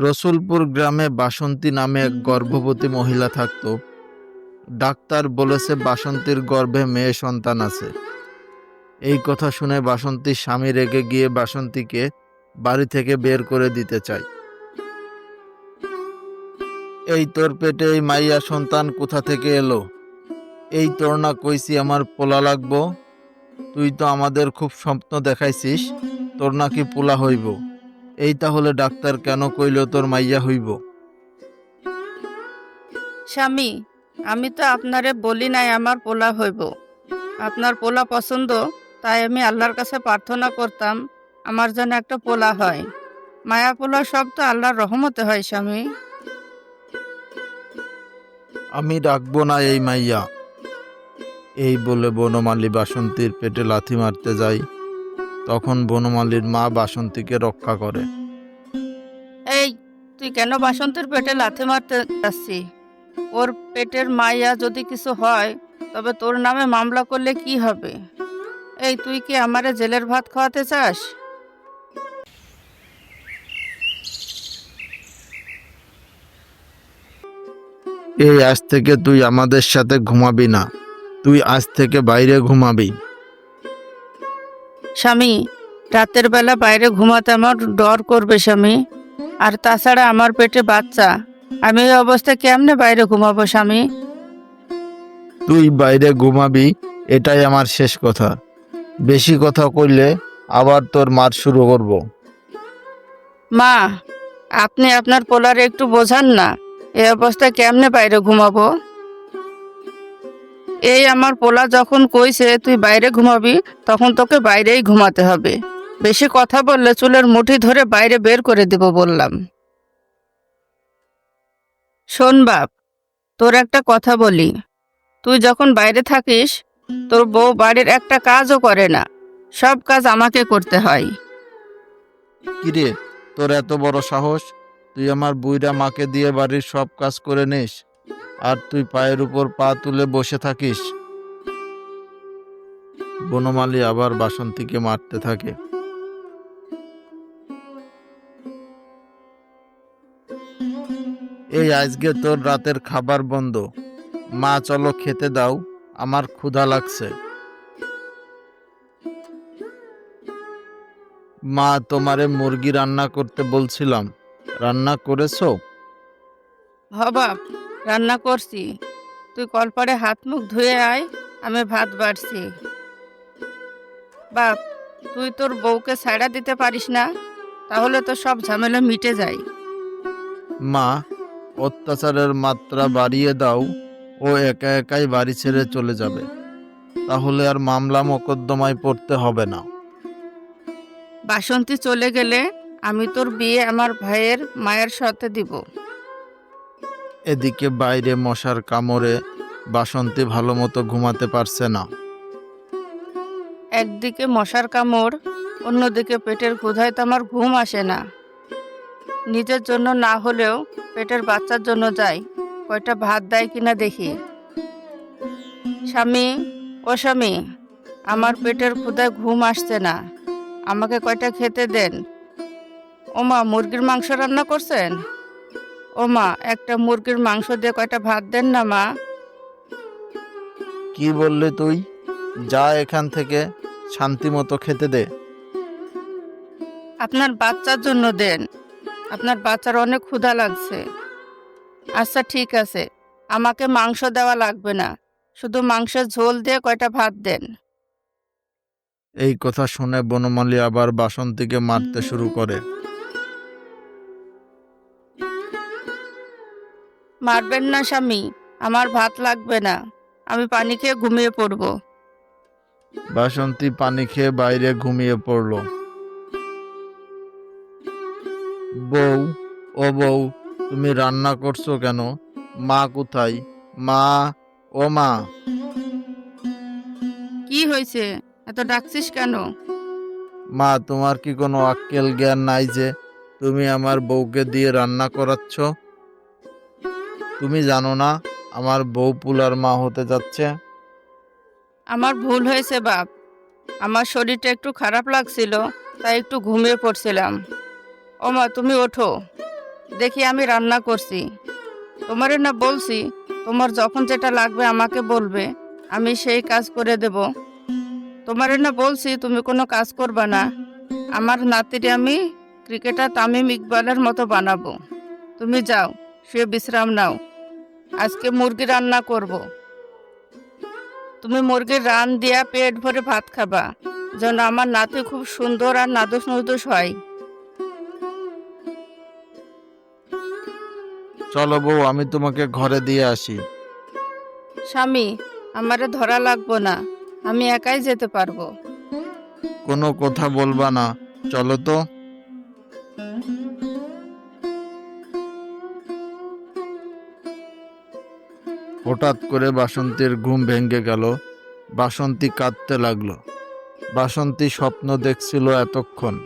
রসুলপুর গ্রামে বাসন্তী নামে এক গর্ভবতী মহিলা থাকত। ডাক্তার বলেছে বাসন্তীর গর্ভে মেয়ে সন্তান আছে। এই কথা শুনে বাসন্তীর স্বামী রেগে গিয়ে বাসন্তীকে বাড়ি থেকে বের করে দিতে চায়। এই তোর পেটে এই মাইয়া সন্তান কোথা থেকে এলো? এই তোর না কইছি আমার পোলা লাগবো? তুই তো আমাদের খুব স্বপ্ন দেখাইছিস, তোর নাকি পোলা হইব। এই তাহলে ডাক্তার কেন কইল তোর মাইয়া হইব? স্বামী আমি তো আপনারে বলি নাই আমার পোলা হইব। আপনার পোলা পছন্দ তাই আমি আল্লাহর কাছে প্রার্থনা করতাম আমার যেন একটা পোলা হয়। মায়া পোলা সব তো আল্লাহর রহমতে হয় স্বামী। আমি ডাকবো না এই মাইয়া। এই বলে বনমালী বাসন্তীর পেটে লাথি মারতে যায়। তখন বনমালীর মা বাসন্তীকে রক্ষা করে। এই তুই কেন বাসন্তীর পেটে লাথি মারতে যাচ্ছি? ওর পেটের মাইয়া যদি কিছু হয় তবে তোর নামে মামলা করলে কি হবে? এই তুই কি আমারে জেলের ভাত খাওয়াতে চাস? এই আজ থেকে তুই আমাদের সাথে ঘুমাবি না। তুই আজ থেকে বাইরে ঘুমাবি। স্বামী রাতের বেলা বাইরে ঘুমাতে আমার ডর করবে স্বামী। আর তাছাড়া আমার পেটে বাচ্চা। আমি এই অবস্থায় কেমনে বাইরে ঘুমাবো স্বামী? তুই বাইরে ঘুমাবি এটাই আমার শেষ কথা। বেশি কথা কইলে আবার তোর মার শুরু করব। মা আপনি আপনার পোলারে একটু বোঝান না এই অবস্থায় কেমনে বাইরে ঘুমাবো? এই আমার পোলা যখন কইছে, তুই বাইরে ঘুমাবি, তখন তোকে বাইরেই ঘুমাতে হবে। বেশি কথা বললে চুলের মুঠি ধরে বাইরে বের করে দেব বললাম। শোন বাপ, তোর একটা কথা বলি। তুই যখন বাইরে থাকিস, তোর বউ বাড়ির একটা কাজও করে না। সব কাজ আমাকে করতে হয়। কিরে, তোর এত বড় সাহস? তুই আমার বুইরা মাকে দিয়ে বাড়ির সব কাজ করে নিস। আর তুই পায়ের উপর পা তুলে বসে থাকিস। বনমালী আবার বাসন্তীকে মারতে থাকে। এই আজকে তোর রাতের খাবার বন্ধ। মা, চলো খেতে দাও, আমার ক্ষুধা লাগছে। মা, তোমারে মুরগি রান্না করতে বলছিলাম। রান্না করেছ? বাপ রান্না করছি। তুই কলপারে হাত মুখ ধুয়ে আয় আমি ভাত বাড়ছি। বাপ তুই তোর বউকে ছাড়া দিতে পারিস না? তাহলে তো সব ঝামেলা মিটে যায়। মা অত্যাচারের মাত্রা বাড়িয়ে দাও ও একা একাই বাড়ি ছেড়ে চলে যাবে। তাহলে আর মামলা মোকদ্দমায় পড়তে হবে না। বাসন্তী চলে গেলে আমি তোর বিয়ে আমার ভাইয়ের মায়ের সাথে দিব। এদিকে বাইরে মশার কামড়ে বাসন্তী ভালো মতো ঘুমাতে পারছে না। একদিকে মশার কামড়, অন্যদিকে পেটের ক্ষুধায় তো আমার ঘুম আসে না। নিজের জন্য না হলেও পেটের বাচ্চার জন্য যাই, কয়টা ভাত দেয় কিনা দেখি। স্বামী, ও স্বামী, আমার পেটের ক্ষুধায় ঘুম আসছে না, আমাকে কয়টা খেতে দেন? ওমা, মুরগির মাংস রান্না করছেন? ও মা একটা মুরগির মাংস দিয়ে কয়টা ভাত দেন না মা? কি বললে তুই? যা এখান থেকে শান্তি মতো খেতে দে। আপনার বাচ্চার জন্য দেন। আপনার বাচ্চার অনেক ক্ষুধা লাগছে। আচ্ছা ঠিক আছে। আমাকে মাংস দেওয়া লাগবে না। শুধু মাংসের ঝোল দিয়ে কয়টা ভাত দেন। এই কথা শুনে বনমালী আবার বাসন্তীকে মারতে শুরু করে। মারবেন না স্বামী আমার ভাত লাগবে না আমি পানি খেয়ে ঘুমিয়ে পড়ব। বাসন্তী পানি খেয়ে বাইরে ঘুমিয়ে পড়ল। বউ ও বউ তুমি রান্না করছ কেন? মা কোথায়? মা ও মা। কি হয়েছে? এত ডাকছিস কেন? মা তোমার কি কোনো আক্কেল জ্ঞান নাই যে তুমি আমার বউকে দিয়ে রান্না করাচ্ছ? তুমি জানো না আমার বউ পুলার মা হতে যাচ্ছে? আমার ভুল হয়েছে, বাপ। আমার শরীরটা একটু খারাপ লাগছিল, তাই একটু ঘুমিয়ে পড়ছিলাম। ও মা, তুমি ওঠো। দেখি আমি রান্না করছি। তোমারে না বলছি, তোমার যখন যেটা লাগবে আমাকে বলবে, আমি সেই কাজ করে দেব। তোমারে না বলছি, তুমি কোনো কাজ করবে না। আমার নাতিরে আমি ক্রিকেটার তামিম ইকবালের মতো বানাবো। তুমি যাও। শুয়ে বিশ্রাম নাও। আজকে মুরগি রান্না করব। তুমি মুরগির রান দিয়া পেট ভরে ভাত খাবা। যেন আমার নাতি খুব সুন্দর আর নাদুস নুদুস হয়। চলো বউ আমি তোমাকে ঘরে দিয়ে আসি। স্বামী আমারে ধরা লাগবো না। আমি একাই যেতে পারব। কোনো কথা বলবা না। চলো তো। হঠাৎ করে বাসন্তীর ঘুম ভেঙে গেল। বাসন্তী কাঁদতে লাগল। বাসন্তী স্বপ্ন দেখছিল এতক্ষণ।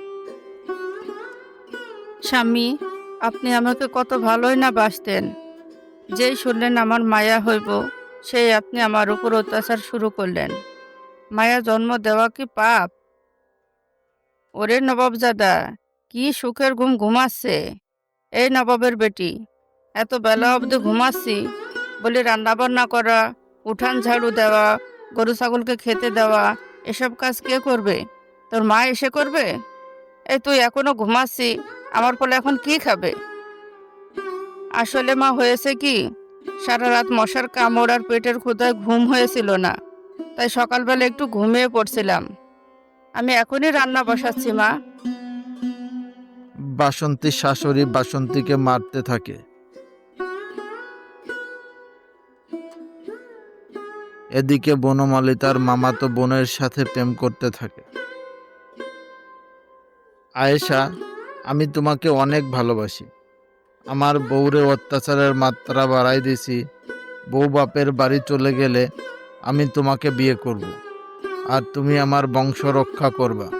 স্বামী, আপনি আমাকে কত ভালোই না বাসতেন। যেই শুনলেন আমার মায়া হইব, সেই আপনি আমার উপর অত্যাচার শুরু করলেন। মায়া জন্ম দেওয়া কি পাপ? ওরে নবাবজাদা, কি সুখের ঘুম ঘুমাচ্ছে। এই নবাবের বেটি, এত বেলা অবধি ঘুমাচ্ছি বলি রান্নাবান্না করা, উঠান ঝাড়ু দেওয়া, গরু ছাগলকে খেতে দেওয়া, এসব কাজ কে করবে? তোর মা এসে করবে? এই তুই এখনও ঘুমাচ্ছি, আমার ফলে এখন কি খাবে? আসলে মা হয়েছে কি, সারা রাত মশার কামড় আর পেটের ক্ষুদায় ঘুম হয়েছিল না, তাই সকালবেলা একটু ঘুমিয়ে পড়ছিলাম। আমি এখনই রান্না বসাচ্ছি, মা। বাসন্তী শাশুড়ি বাসন্তীকে মারতে থাকে। এদিকে বনমালী তার মামাতো বোনের সাথে প্রেম করতে থাকে। আয়েশা, আমি তোমাকে অনেক ভালোবাসি। আমার বউরে অত্যাচারের মাত্রা বাড়াই দিছি। বউ বাপের বাড়ি চলে গেলে আমি তোমাকে বিয়ে করব। আর তুমি আমার বংশ রক্ষা করবা।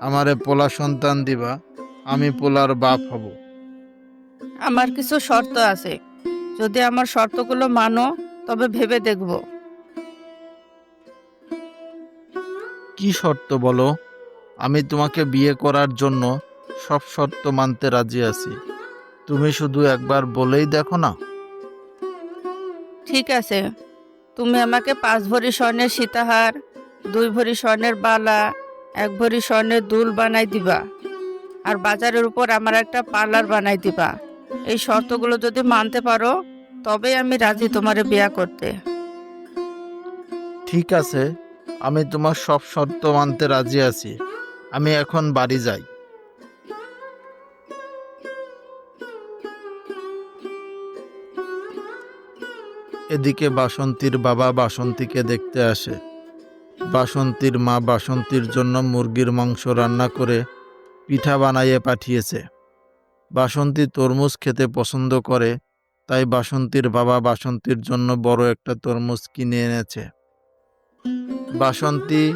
আমারে পোলা সন্তান দিবা। আমি পোলার বাপ হব। আমার কিছু শর্ত আছে। যদি আমার শর্তগুলো মানো, তবে ভেবে দেখব। কি শর্ত বলো? আমি তোমাকে বিয়ে করার জন্য সব শর্ত মানতে রাজি আছি। তুমি শুধু একবার বলেই দেখো না। ঠিক আছে। তুমি আমাকে পাঁচ ভরি স্বর্ণের সীতাহার দুই ভরি স্বর্ণের বালা এক ভরি স্বর্ণের দুল বানাই দিবা আর বাজারের উপর আমার একটা পার্লার বানাই দিবা। এই শর্তগুলো যদি মানতে পারো তবে আমি রাজি তোমারে বিয়া করতে। ঠিক আছে। আমি তোমার সব শর্ত মানতে রাজি আছি। আমি এখন বাড়ি যাই। এদিকে বাসন্তীর বাবা বাসন্তীকে দেখতে আসে। বাসন্তীর মা বাসন্তীর জন্য মুরগির মাংস রান্না করে পিঠা বানাইয়ে পাঠিয়েছে। বাসন্তী তরমুজ খেতে পছন্দ করে, তাই বাসন্তীর বাবা বাসন্তীর জন্য বড় একটা তরমুজ কিনে এনেছে। বাসন্তী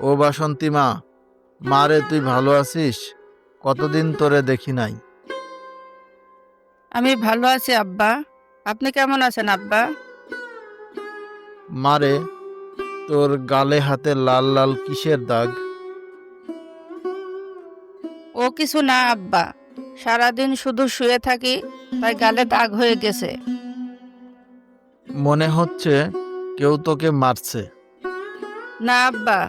ও বাসন্তী মা মারে তুই ভালো আছিস? কতদিন তোরে দেখি নাই। আমি ভালো আছি আব্বা। আপনি কেমন আছেন আব্বা? মারে তোর গালে হাতে লাল লাল কিসের দাগ? ও কিছু না আব্বা। সারাদিন শুধু শুয়ে থাকি তাই গালে দাগ হয়ে গেছে। মনে হচ্ছে কেউ তোকে মারছে। না আব্বা।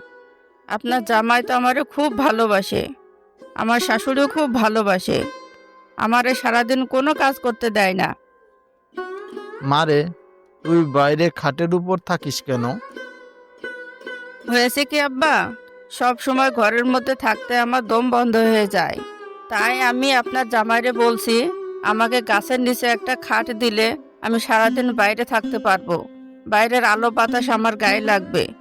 আপনার জামাই তো আমারে খুব ভালোবাসে। আমার শাশুড়িও খুব ভালোবাসে। আমারে সারাদিন কোনো কাজ করতে দেয় না। মারে তুই বাইরে খাটের উপর থাকিস কেন? হয়েছে কি আব্বা? সব সময় ঘরের মধ্যে থাকতে আমার দম বন্ধ হয়ে যায়। তাই আমি আপনার জামাইরে বলছি আমাকে গাছের নিচে একটা খাট দিলে আমি সারাদিন বাইরে থাকতে পারব। বাইরের আলো বাতাস আমার গায়ে লাগবে।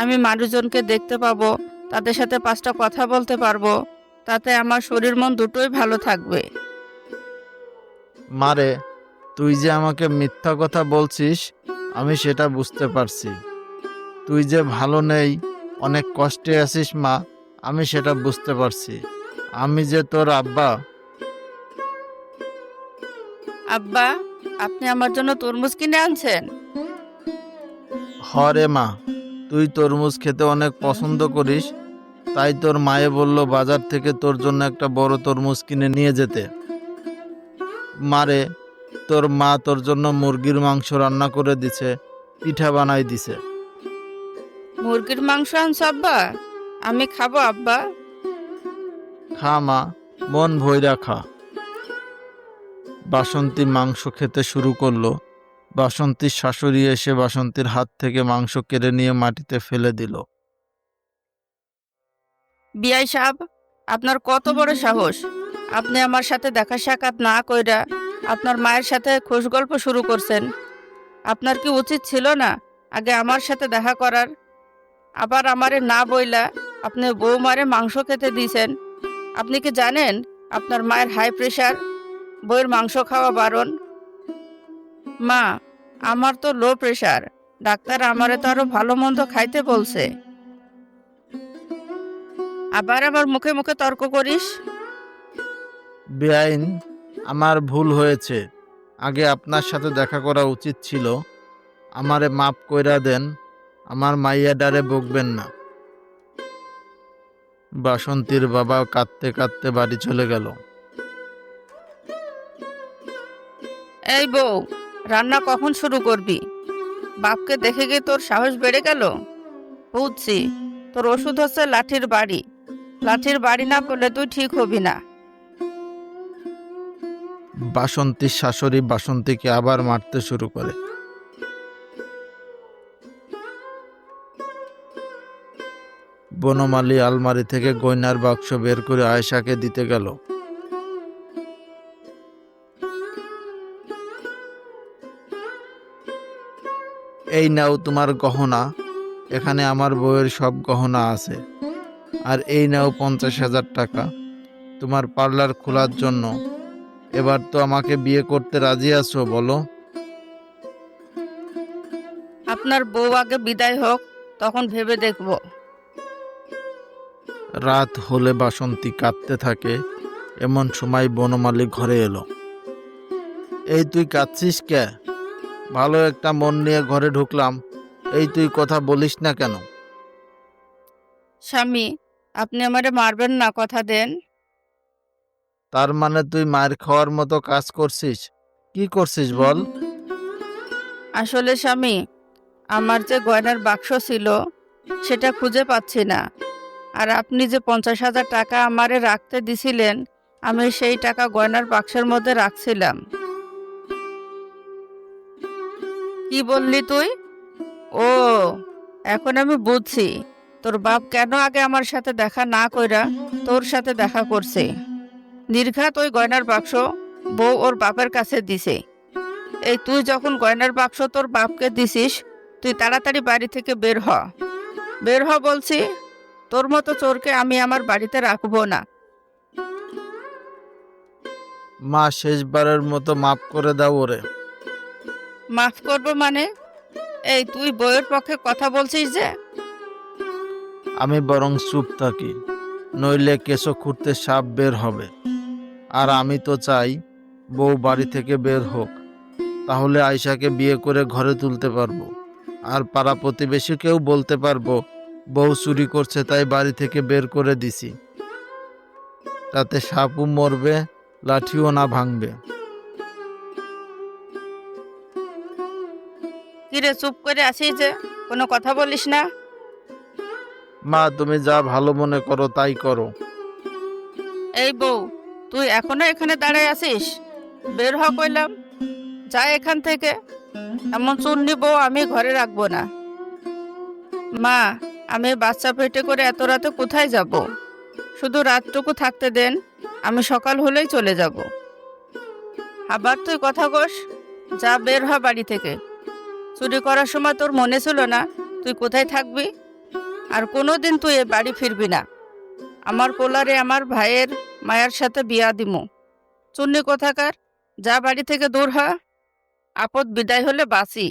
আমি মানুষজনকে দেখতে পাবো তাদের সাথে পাঁচটা কথা বলতে পারব তাতে আমার শরীর মন দুটোই ভালো থাকবে। মারে তুই যে আমাকে মিথ্যা কথা বলছিস আমি সেটা বুঝতে পারছি। তুই যে ভালো নেই অনেক কষ্টে আছিস মা আমি সেটা বুঝতে পারছি। আমি যে তোর আব্বা। আব্বা আপনি আমার জন্য তরমুজ কিনে আনছেন? হরে মা। তুই তরমুজ খেতে অনেক পছন্দ করিস তাই তোর মায়ে বলল বাজার থেকে তোর জন্য একটা বড় তরমুজ কিনে নিয়ে যেতে। মারে তোর মা তোর জন্য মুরগির মাংস রান্না করে দিছে পিঠা বানাই দিছে। মুরগির মাংস আনছো আব্বা? আমি খাব আব্বা। খা মা মন ভৈরা খা। বাসন্তী মাংস খেতে শুরু করল। বাসন্তীর শাশুড়ি এসে বাসন্তীর হাত থেকে মাংস কেড়ে নিয়ে মাটিতে ফেলে দিল। বিআই সাহেব, আপনার কত বড় সাহস। আপনি আমার সাথে দেখা সাক্ষাৎ না কইরা আপনার মায়ের সাথে খুশ গল্প শুরু করছেন। আপনার কি উচিত ছিল না আগে আমার সাথে দেখা করার? আবার আমারে না বইলা আপনি বৌমারে মাংস খেতে দিয়েছেন। আপনি কি জানেন আপনার মায়ের হাই প্রেশার বইয়ের মাংস খাওয়া বারণ? মা আমার তো লো প্রেশার ডাক্তার আমারে তো আরও ভালো মন্দ খাইতে বলছে। আবার আমার মুখে মুখে তর্ক করিস? বেআইন আমার ভুল হয়েছে। আগে আপনার সাথে দেখা করা উচিত ছিল। আমারে মাপ কইরা দেন আমার মাইয়া ডারে বকবেন না। বাসন্তীর বাবা কাঁদতে কাঁদতে বাড়ি চলে গেল। এই বউ রান্না কখন শুরু করবি? বাপকে দেখে গিয়ে তোর সাহস বেড়ে গেল? বুঝছি, তোর ওষুধ হচ্ছে লাঠির বাড়ি। লাঠির বাড়ি না করলে তুই ঠিক হবি না। বাসন্তীর শাশুড়ি বাসন্তীকে আবার মারতে শুরু করে। বনমালী আলমারি থেকে গয়নার বাক্স বের করে আয়েশাকে দিতে গেল। এই নাও তোমার গহনা এখানে আমার বউয়ের সব গহনা আছে। আর এই নাও পঞ্চাশ হাজার টাকা তোমার পার্লার খোলার জন্য। এবার তো আমাকে বিয়ে করতে রাজি আছো বলো। আপনার বউ আগে বিদায় হোক তখন ভেবে দেখব। রাত হলে বাসন্তী কাঁদতে থাকে এমন সময় বনমালী ঘরে এলো। এই তুই কাঁদছিস কে? ভালো একটা মন নিয়ে ঘরে ঢুকলাম। এই তুই কথা বলিস না কেন? স্বামী আপনি আমারে মারবেন না কথা দেন। তার মানে তুই মার খাওয়ার মতো কাজ করছিস। কি করছিস বল? আসলে স্বামী আমার যে গয়নার বাক্স ছিল সেটা খুঁজে পাচ্ছি না। আর আপনি যে পঞ্চাশ হাজার টাকা আমারে রাখতে দিছিলেন আমি সেই টাকা গয়নার বাক্সের মধ্যে রাখছিলাম। কি বললি তুই? ও, এখন আমি বুঝছি। তোর বাপ কেন আগে আমার সাথে দেখা না কইরা তোর সাথে দেখা করছে? নির্ঘাত ওই গয়নার বাক্স বউ ওর বাপের কাছে দিছে। এই তুই যখন গয়নার বাক্স তোর বাপকে দিছিস, তুই তাড়াতাড়ি বাড়ি থেকে বের হ। বের হ বলছি, তোর মতো চোরকে আমি আমার বাড়িতে রাখব না। মা, শেষবারের মতো মাফ করে দাও ওরে। মাফ করব মানে? এই, তুই বইয়ের পক্ষে কথা বলছিস যে? আমি বরং চুপ থাকি, নইলে কেশো খুঁড়তে সাপ বের হবে। আর আমি তো চাই বউ বাড়ি থেকে বের হোক, তাহলে আয়শাকে বিয়ে করে ঘরে তুলতে পারব। আর পাড়া প্রতিবেশীকেও বলতে পারব, বউ চুরি করছে তাই বাড়ি থেকে বের করে দিছি। তাতে সাপও মরবে, লাঠিও না ভাঙবে। কিরে চুপ করে আছিস যে কোনো কথা বলিস না? মা তুমি যা ভালো মনে করো তাই করো। এই বউ তুই এখনও এখানে দাঁড়ায় আছিস? বের হ কইলাম। যা এখান থেকে। এমন চুন্নি বউ আমি ঘরে রাখব না। মা আমি বাচ্চা পেটে করে এত রাতে কোথায় যাব? শুধু রাতটুকু থাকতে দেন আমি সকাল হলেই চলে যাব। আবার তুই কথা কস যা বের হ বাড়ি থেকে। চুরি করার সময় তোর মনে ছিল না? তুই কোথায় থাকবি? আর কোনো দিন তুই এ বাড়ি ফিরবি না। আমার পোলারে আমার ভাইয়ের মায়ের সাথে বিয়া দিমু। চুন্নি কোথাকার? যা বাড়ি থেকে দূর হ। আপদ বিদায় হলে বাঁচি।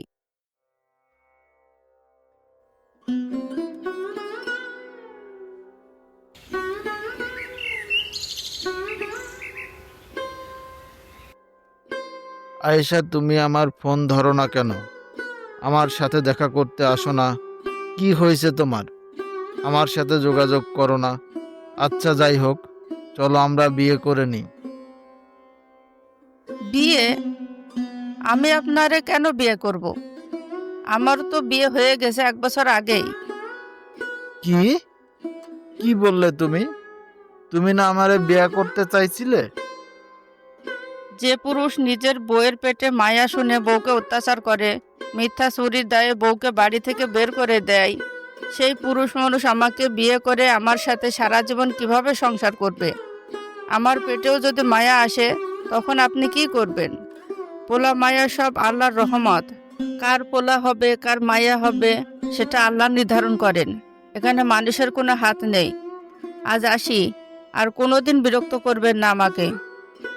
আয়েশা, তুমি আমার ফোন ধরো না কেন? আমার সাথে দেখা করতে আসো না। কি হয়েছে তোমার? আমার সাথে যোগাযোগ করো না। আচ্ছা যাই হোক চলো আমরা বিয়ে করে নিই। বিয়ে? আমি আপনারে কেন বিয়ে করব? আমার তো বিয়ে হয়ে গেছে এক বছর আগেই। কি? কি বললে তুমি? তুমি না আমারে বিয়ে করতে চাইছিলে? যে পুরুষ নিজের বউয়ের পেটে মায়া শুনে বউকে অত্যাচার করে মিথ্যা চুরির দায়ে বউকে বাড়ি থেকে বের করে দেয়। সেই পুরুষ মানুষ আমাকে বিয়ে করে আমার সাথে সারা জীবন কীভাবে সংসার করবে? আমার পেটেও যদি মায়া আসে, তখন আপনি কি করবেন? পোলা মায়া সব আল্লাহর রহমত। কার পোলা হবে, কার মায়া হবে, সেটা আল্লাহ নির্ধারণ করেন। এখানে মানুষের কোনো হাত নেই। আজ আসি, আর কোনোদিন বিরক্ত করবেন না আমাকে।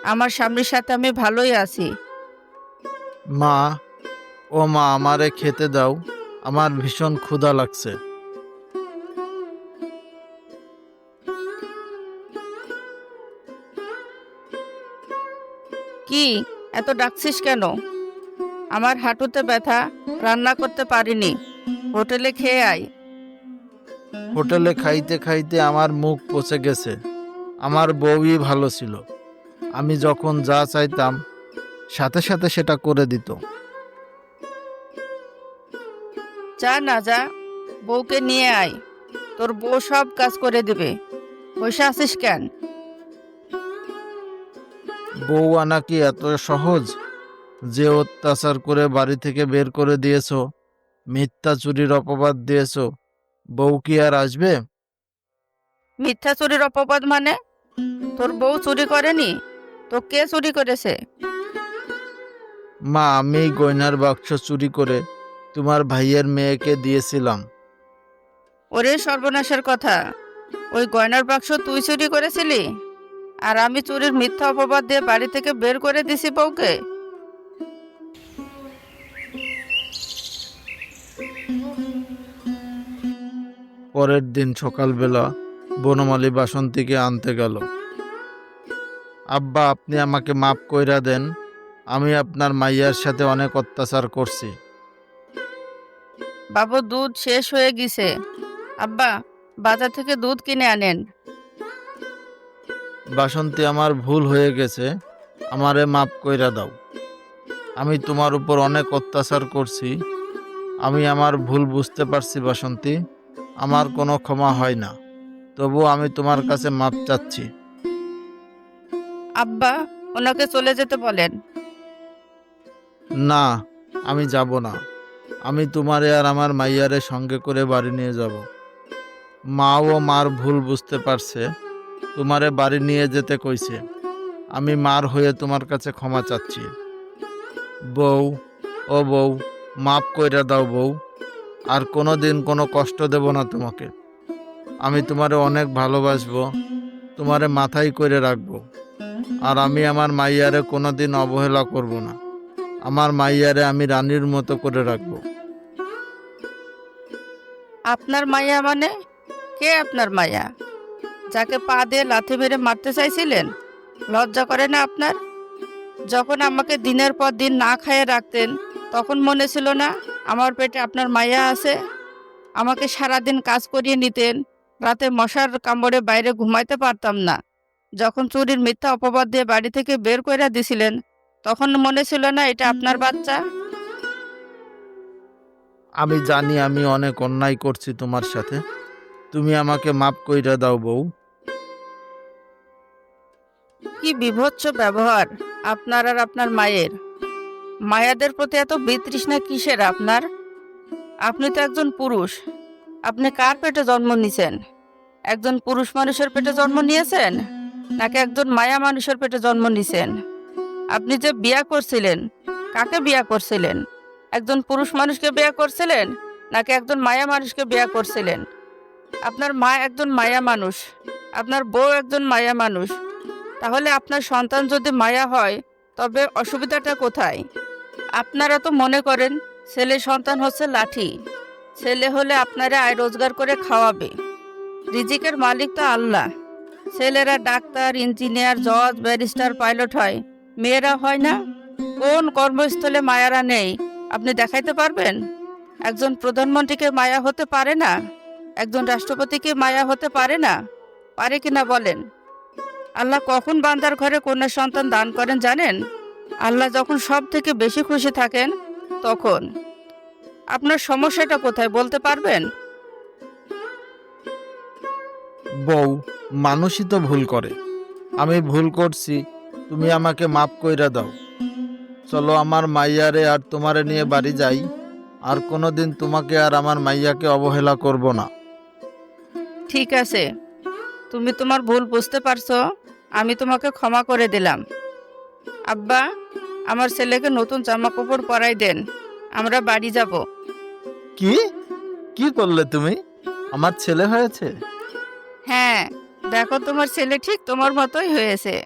আমার স্বামীর সাথে আমি ভালোই আছি। মা ও মা আমারে খেতে দাও। আমার ভীষণ ক্ষুধা লাগছে। কি? এত ডাকছিস কেন? আমার হাঁটুতে ব্যথা রান্না করতে পারিনি। হোটেলে খেয়ে আয়। হোটেলে খাইতে খাইতে আমার মুখ পচে গেছে। আমার বউই ভালো ছিল। আমি যখন যা চাইতাম সাথে সাথে সেটা করে দিত। যা না যা বউকে নিয়ে আয়। তোর বউ সব কাজ করে দেবে। পয়সা আছিস কেন? বউ আনা কি এত সহজ? যে অত্যাচার করে বাড়ি থেকে বের করে দিয়েছ মিথ্যা চুরির অপবাদ দিয়েছ বউ কি আর আসবে? মিথ্যা চুরির অপবাদ মানে? তোর বউ চুরি করেনি? তো কে চুরি করেছে? মা আমি গয়নার বাক্স চুরি করে তোমার ভাইয়ের মেয়েকে দিয়েছিলাম। ওরে সর্বনাশের কথা। ওই গয়নার বাক্স তুই চুরি করেছিলি? আর আমি চুরির মিথ্যা অপবাদ দিয়ে বাড়ি থেকে বের করে দিছি বউকে? পরের দিন সকালবেলা বনমালী বাসন্তীকে আনতে গেল। আব্বা আপনি আমাকে মাফ কইরা দেন। আমি আপনার মাইয়ার সাথে অনেক অত্যাচার করছি। বাবু দুধ শেষ হয়ে গেছে। আব্বা বাজার থেকে দুধ কিনে আনেন। বাসন্তী আমার ভুল হয়ে গেছে। আমারে মাফ কইরা দাও। আমি তোমার উপর অনেক অত্যাচার করছি। আমি আমার ভুল বুঝতে পারছি বাসন্তী। আমার কোনো ক্ষমা হয় না। তবু আমি তোমার কাছে মাপ চাচ্ছি। আব্বা ওনাকে চলে যেতে বলেন। না আমি যাব না। আমি তোমারে আর আমার মাইয়ারে সঙ্গে করে বাড়ি নিয়ে যাব। মা ও মার ভুল বুঝতে পারছে, তোমারে বাড়ি নিয়ে যেতে কইছে। আমি মার হয়ে তোমার কাছে ক্ষমা চাচ্ছি। বউ, ও বউ মাফ কইরা দাও বউ, আর কোনো দিন কোনো কষ্ট দেব না তোমাকে। আমি তোমারে অনেক ভালোবাসবো, তোমারে মাথায় করে রাখব, আর আমি আমার মাইয়ারে কোনো দিন অবহেলা করব না। আমার মাইয়ারে আমি রানীর মতো করে রাখব। আপনার মায়া মানে? কে আপনার মায়া? যাকে পা দিয়ে লাথি মেরে মারতে চাইছিলেন? লজ্জা করে না আপনার? যখন আমাকে দিনের পর দিন না খাইয়ে রাখতেন, তখন মনে ছিল না আমার পেটে আপনার মায়া আছে? আমাকে সারাদিন কাজ করিয়ে নিতেন, রাতে মশার কামড়ে বাইরে ঘুমাইতে পারতাম না। যখন চুরির মিথ্যা অপবাদ দিয়ে বাড়ি থেকে বের করে দিছিলেন, তখন মনে ছিল না এটা আপনার বাচ্চা? আমি জানি আমি অনেক অন্যায় করছি তোমার সাথে। তুমি আমাকে মাপ কইরা দাও বউ। কি বিভৎস ব্যবহার আপনার আর আপনার মায়ের। মায়াদের প্রতি এত বিতৃষ্ণা কিসের আপনার? আপনি তো একজন পুরুষ। আপনি কার পেটে জন্ম নিছেন? একজন পুরুষ মানুষের পেটে জন্ম নিয়েছেন? নাকি একজন মায়া মানুষের পেটে জন্ম নিছেন? আপনি যে বিয়া করছিলেন, কাকে বিয়া করছিলেন? একজন পুরুষ মানুষকে বিয়া করছিলেন নাকি একজন মায়া মানুষকে বিয়া করছিলেন? আপনার মা একজন মায়া মানুষ, আপনার বউ একজন মায়া মানুষ। তাহলে আপনার সন্তান যদি মায়া হয়, তবে অসুবিধাটা কোথায়? আপনারা তো মনে করেন, ছেলে সন্তান হচ্ছে লাঠি। ছেলে হলে আপনারা আয় রোজগার করে খাওয়াবে। রিজিকের মালিক তো আল্লাহ। ছেলেরা ডাক্তার, ইঞ্জিনিয়ার, জজ, ব্যারিস্টার, পাইলট হয়। মেয়েরা হয় না? কোন কর্মস্থলে মায়ারা নেই? আপনি দেখাইতে পারবেন? একজন প্রধানমন্ত্রীকে মায়া হতে পারে না? একজন রাষ্ট্রপতিকে মায়া হতে পারে না? পারে কিনা বলেন? আল্লাহ কখন বান্দার ঘরে কন্যা সন্তান দান করেন জানেন? আল্লাহ যখন সব থেকে বেশি খুশি থাকেন, তখন। আপনার সমস্যাটা কোথায় বলতে পারবেন? বউ, মানুষই তো ভুল করে। আমি ভুল করছি, তুমি আমাকে মাফ কইরা দাও। চলো আমার মাইয়ারে আর তোমারে নিয়ে বাড়ি যাই। আর কোনোদিন তোমাকে আর আমার মাইয়াকে অবহেলা করব না। ঠিক আছে। তুমি তোমার ভুল বুঝতে পারছ। আমি তোমাকে ক্ষমা করে দিলাম। আব্বা আমার ছেলেকে নতুন জামা কাপড় পরাই দেন। আমরা বাড়ি যাব। কি? কি করলে তুমি? আমার ছেলে হয়েছে? হ্যাঁ দেখো তোমার ছেলে ঠিক তোমার মতোই হয়েছে।